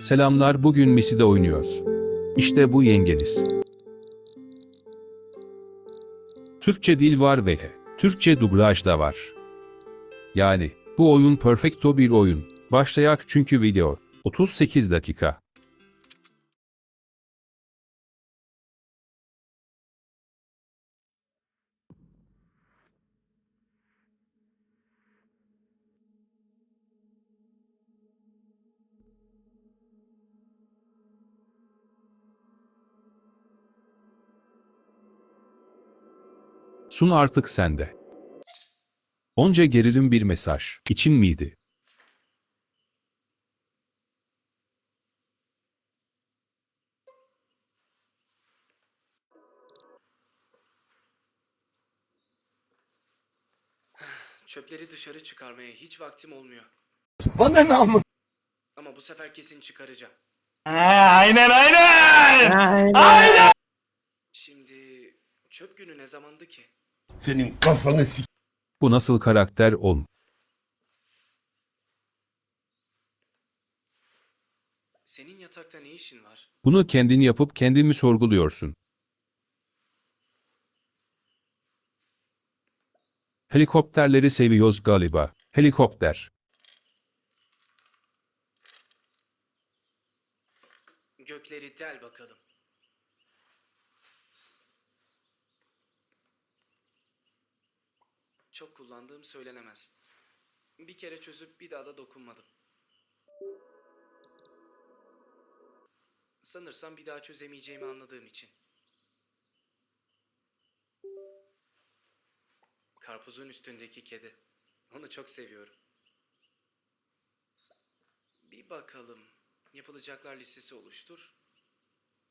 Selamlar bugün Misi'de oynuyoruz. İşte bu yengeniz. Türkçe dil var ve Türkçe dublaj da var. Yani bu oyun perfecto bir oyun. Başlayak çünkü video 38 dakika. Sun artık sende. Onca gerilim bir mesaj için miydi? Çöpleri dışarı çıkarmaya hiç vaktim olmuyor. Bana ne amı? Ama bu sefer kesin çıkaracağım. Aynen aynen. Şimdi çöp günü ne zamandı ki? Senin kafanı s*** Bu nasıl karakter on? Senin yatakta ne işin var? Bunu kendin yapıp kendin mi sorguluyorsun? Helikopterleri seviyoruz galiba. Helikopter. Gökleri del bakalım. Çok kullandığım söylenemez. Bir kere çözüp bir daha da dokunmadım. Sanırsam bir daha çözemeyeceğimi anladığım için. Karpuzun üstündeki kedi. Onu çok seviyorum. Bir bakalım. Yapılacaklar listesi oluştur.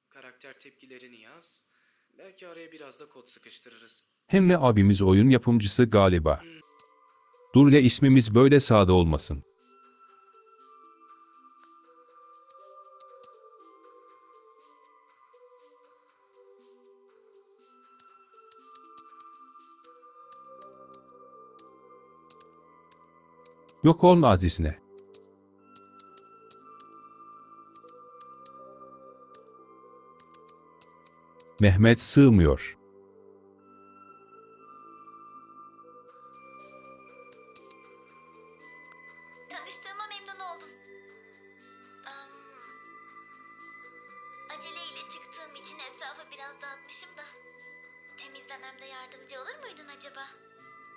Karakter tepkilerini yaz. Belki araya biraz da kod sıkıştırırız. Hem de abimiz oyun yapımcısı galiba. Dur ya ismimiz böyle sade olmasın. Yok olma azizine. Mehmet sığmıyor.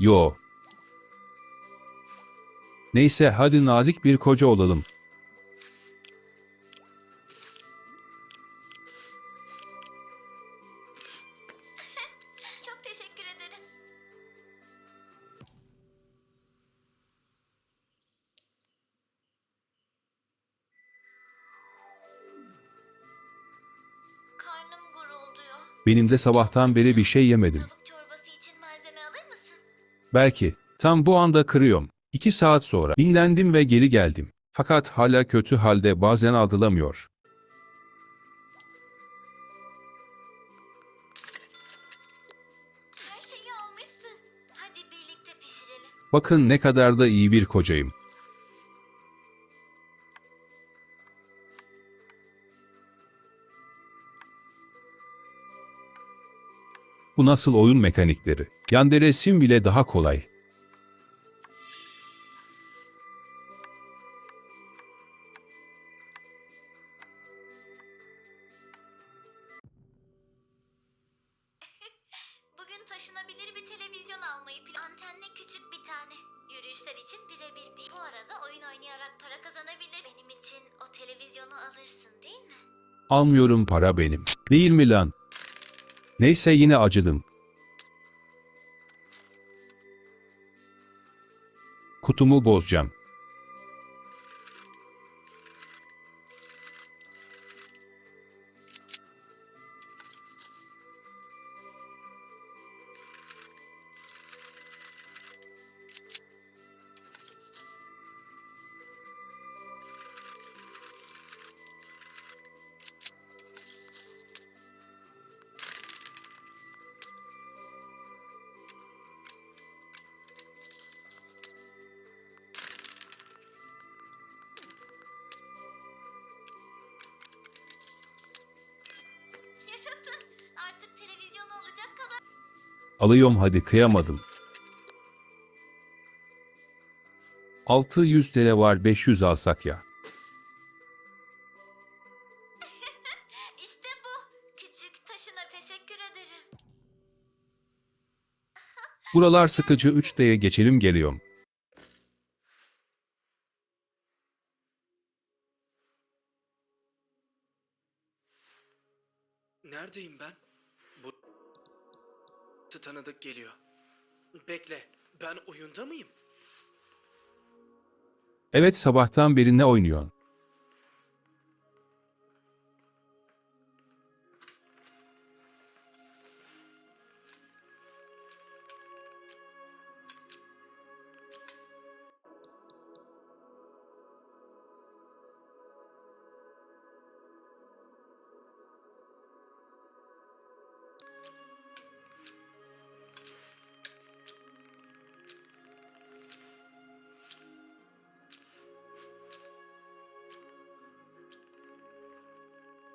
Yo. Neyse hadi nazik bir koca olalım. Çok teşekkür ederim. Karnım gurulduyor. Benim de sabahtan beri bir şey yemedim. Belki. Tam bu anda kırıyorum. İki saat sonra dinlendim ve geri geldim. Fakat hala kötü halde bazen algılamıyor. Bakın ne kadar da iyi bir kocayım. Bu nasıl oyun mekanikleri? Yandere sim bile daha kolay. Bugün taşınabilir bir televizyon almayı plan... Antenli küçük bir tane. Yürüyüşler için birebir değil. Bu arada oyun oynayarak para kazanabilir. Benim için o televizyonu alırsın değil mi? Almıyorum para benim. Değil mi lan? Neyse yine acıdım. Kutumu bozacağım. Alıyorum hadi kıyamadım. 600 TL var 500 alsak ya. İşte bu. Küçük taşına teşekkür ederim. Buralar sıkıcı 3D'ye geçelim geliyorum. Neredeyim ben? Bu tanıdık geliyor. Bekle, ben oyunda mıyım? Evet sabahtan beri ne oynuyorsun?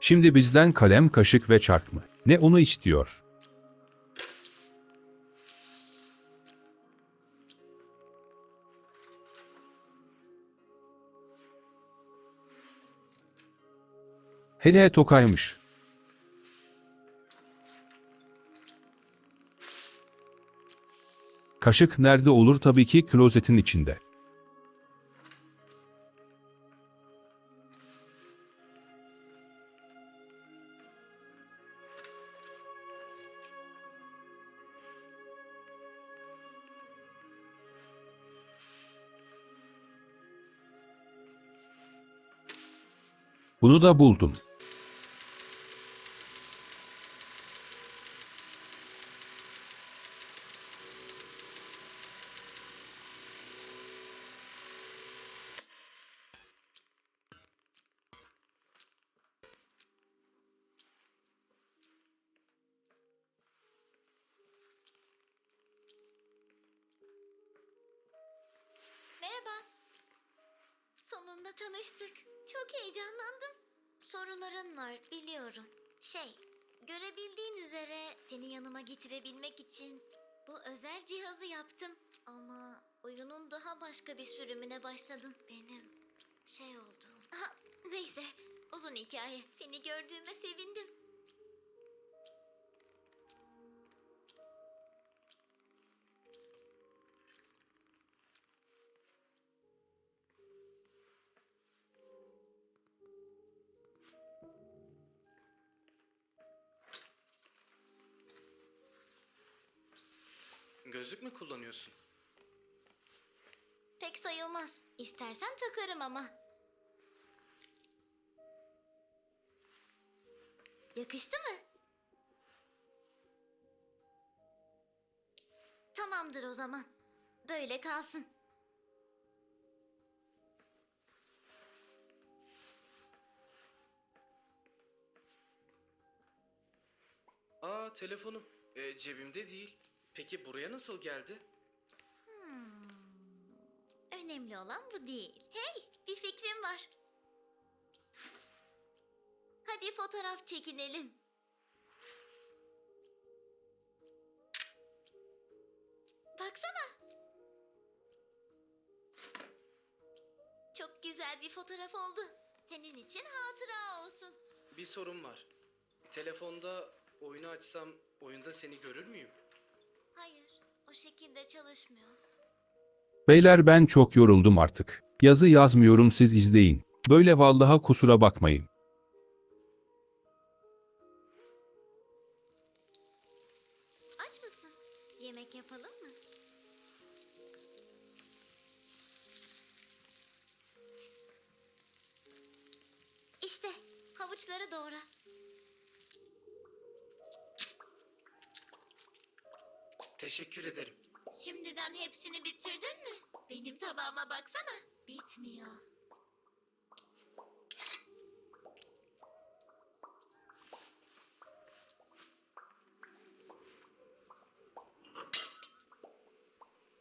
Şimdi bizden kalem, kaşık ve çark mı? Ne onu istiyor? Hele tokaymış. Kaşık nerede olur tabii ki klozetin içinde. Bunu da buldum. Sonunda tanıştık. Çok heyecanlandım. Soruların var biliyorum. Şey, görebildiğin üzere seni yanıma getirebilmek için bu özel cihazı yaptım. Ama oyunun daha başka bir sürümüne başladın. Benim şey oldu. Aha, neyse, uzun hikaye. Seni gördüğüme sevindim. Gözlük mü kullanıyorsun? Pek sayılmaz. İstersen takarım ama. Yakıştı mı? Tamamdır o zaman. Böyle kalsın. Aa, telefonum. E, cebimde değil. Peki buraya nasıl geldi? Hmm. Önemli olan bu değil. Hey, bir fikrim var. Hadi fotoğraf çekinelim. Baksana. Çok güzel bir fotoğraf oldu. Senin için hatıra olsun. Bir sorun var. Telefonda oyunu açsam oyunda seni görür müyüm? Hayır, o şekilde çalışmıyor. Beyler ben çok yoruldum artık. Yazı yazmıyorum siz izleyin. Böyle vallaha kusura bakmayın. Tabağıma baksana. Bitmiyor.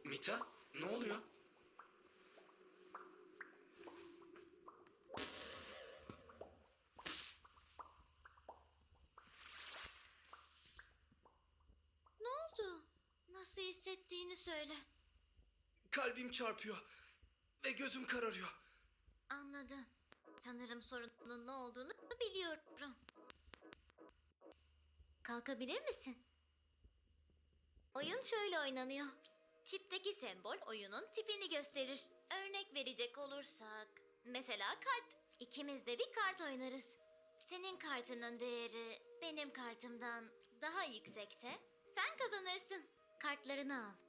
Mita, ne oluyor? Ne oldu? söyle. Kalbim çarpıyor ve gözüm kararıyor. Anladım. Sanırım sorunun ne olduğunu biliyorum. Kalkabilir misin? Oyun şöyle oynanıyor. Çipteki sembol oyunun tipini gösterir. Örnek verecek olursak, mesela kalp. İkimiz de bir kart oynarız. Senin kartının değeri benim kartımdan daha yüksekse sen kazanırsın. Kartlarını al.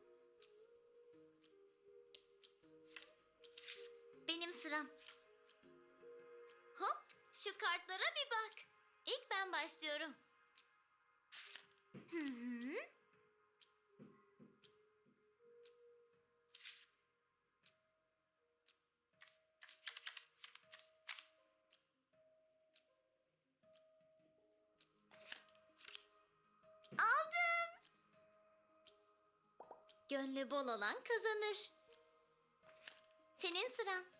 Sıram. Hop, şu kartlara bir bak. İlk ben başlıyorum. Hı hı. Aldım. Gönlü bol olan kazanır. Senin sıran.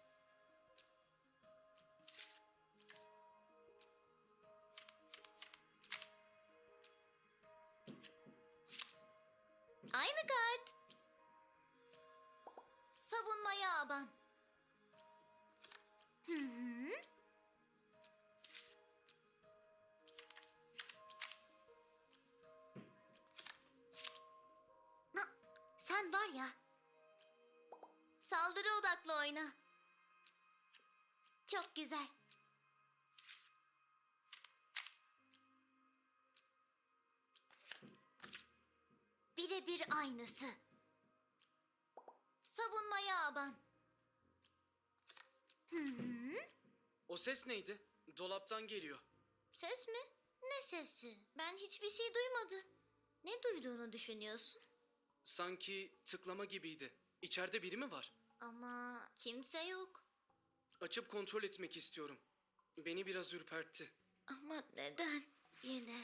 Sen var ya. Saldırı odaklı oyna. Çok güzel. Birebir aynısı. Savunmaya aban. Hı hı. O ses neydi? Dolaptan geliyor. Ses mi? Ne sesi? Ben hiçbir şey duymadım. Ne duyduğunu düşünüyorsun? Sanki tıklama gibiydi. İçeride biri mi var? Ama kimse yok. Açıp kontrol etmek istiyorum. Beni biraz ürpertti. Ama neden? Yine.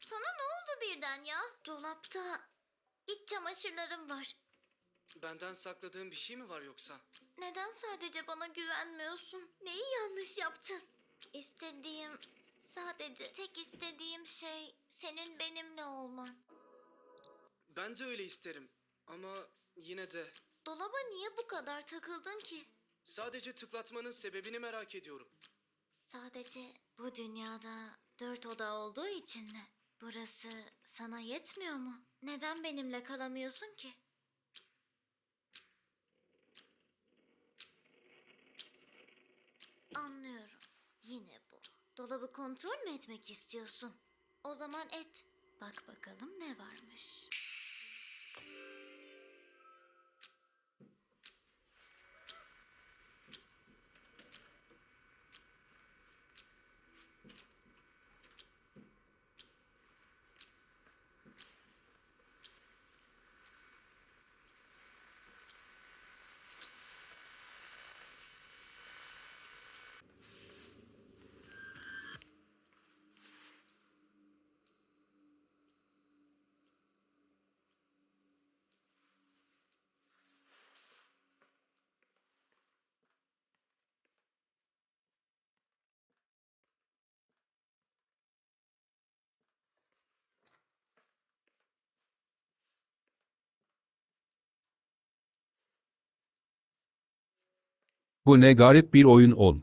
Sana ne oldu birden ya? Dolapta iç çamaşırlarım var. Benden sakladığın bir şey mi var yoksa? Neden sadece bana güvenmiyorsun? Neyi yanlış yaptım? İstediğim, sadece tek istediğim şey senin benimle olman. Ben de öyle isterim. Ama yine de Dolaba niye bu kadar takıldın ki? sadece tıklatmanın sebebini merak ediyorum. Sadece bu dünyada dört oda olduğu için mi? Burası sana yetmiyor mu? Neden benimle kalamıyorsun ki? Anlıyorum. Yine bu. Dolabı kontrol mü etmek istiyorsun? O zaman et. Bak bakalım ne varmış. Bu ne garip bir oyun ol.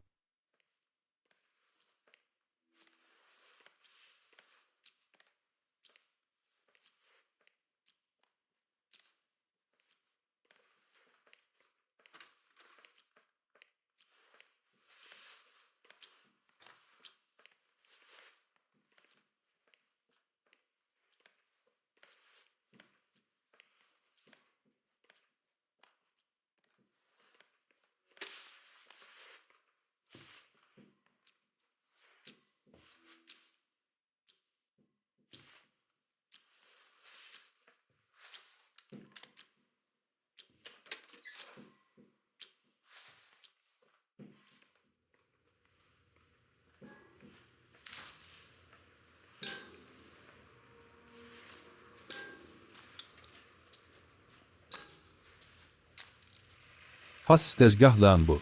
Has tezgah bu.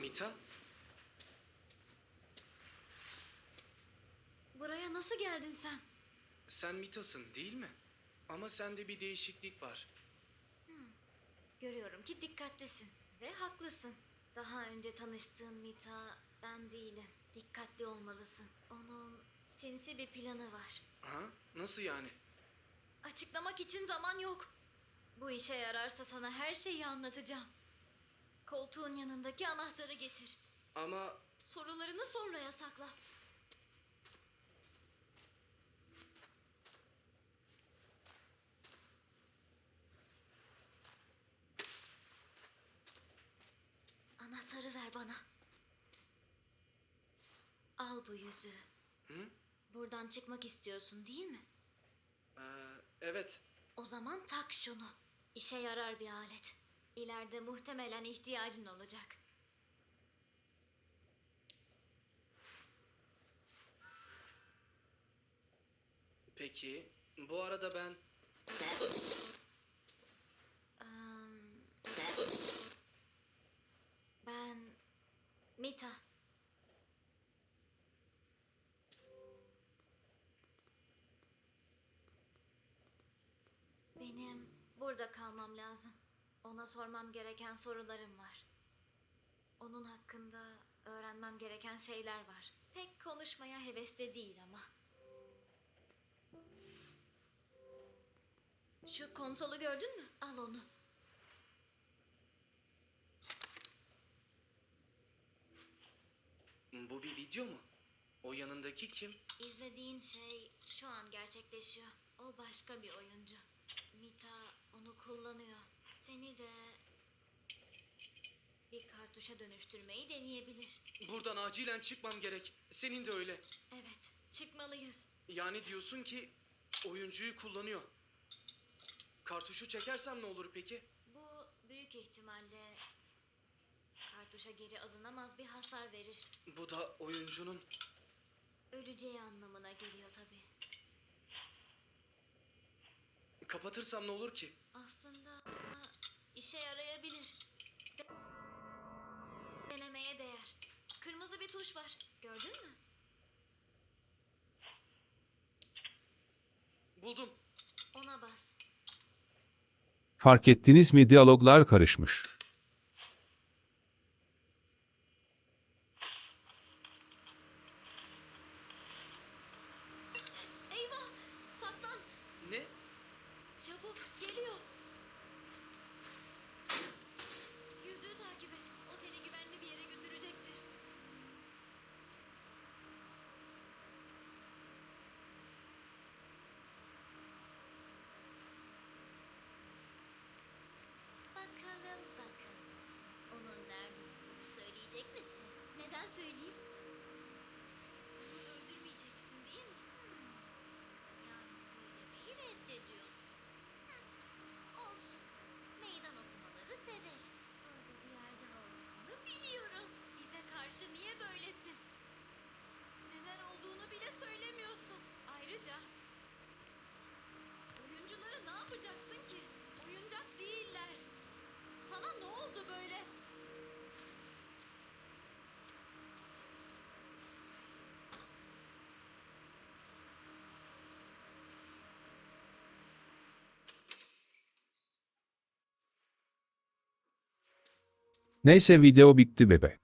Mita? Buraya nasıl geldin sen? Sen Mita'sın değil mi? Ama sende bir değişiklik var. Hmm, görüyorum ki dikkatlisin ve haklısın. Daha önce tanıştığın Mita ben değilim. Dikkatli olmalısın. Onun sinsi bir planı var. Ha? Nasıl yani? Açıklamak için zaman yok. Bu işe yararsa sana her şeyi anlatacağım. Koltuğun yanındaki anahtarı getir. Ama Sorularını sonraya sakla. Anahtarı ver bana. Al bu yüzüğü. Hı? Buradan çıkmak istiyorsun değil mi? Ee, evet. O zaman tak şunu. İşe yarar bir alet. İleride muhtemelen ihtiyacın olacak. Peki. Bu arada ben Am, ben Mita. Benim burada kalmam lazım. Ona sormam gereken sorularım var. Onun hakkında öğrenmem gereken şeyler var. Pek konuşmaya hevesli değil ama. Şu konsolu gördün mü? Al onu. Bu bir video mu? O yanındaki kim? İzlediğin şey şu an gerçekleşiyor. O başka bir oyuncu. Mita onu kullanıyor. Seni de bir kartuşa dönüştürmeyi deneyebilir. Buradan acilen çıkmam gerek. Senin de öyle. Evet, çıkmalıyız. Yani diyorsun ki oyuncuyu kullanıyor. Kartuşu çekersem ne olur peki? Bu büyük ihtimalle kartuşa geri alınamaz bir hasar verir. Bu da oyuncunun Öleceği anlamına geliyor tabii. kapatırsam ne olur ki? Aslında işe yarayabilir. Denemeye değer. Kırmızı bir tuş var. Gördün mü? Buldum. Ona bas. Fark ettiniz mi diyaloglar karışmış. Eyvah! Saklan! Ne? Çabuk! Geliyor! Yüzüğü takip et. O seni güvenli bir yere götürecektir. Bakalım bakalım. Onun nerede olduğunu söyleyecek misin? Neden söyleyeyim? Neyse video bitti bebe.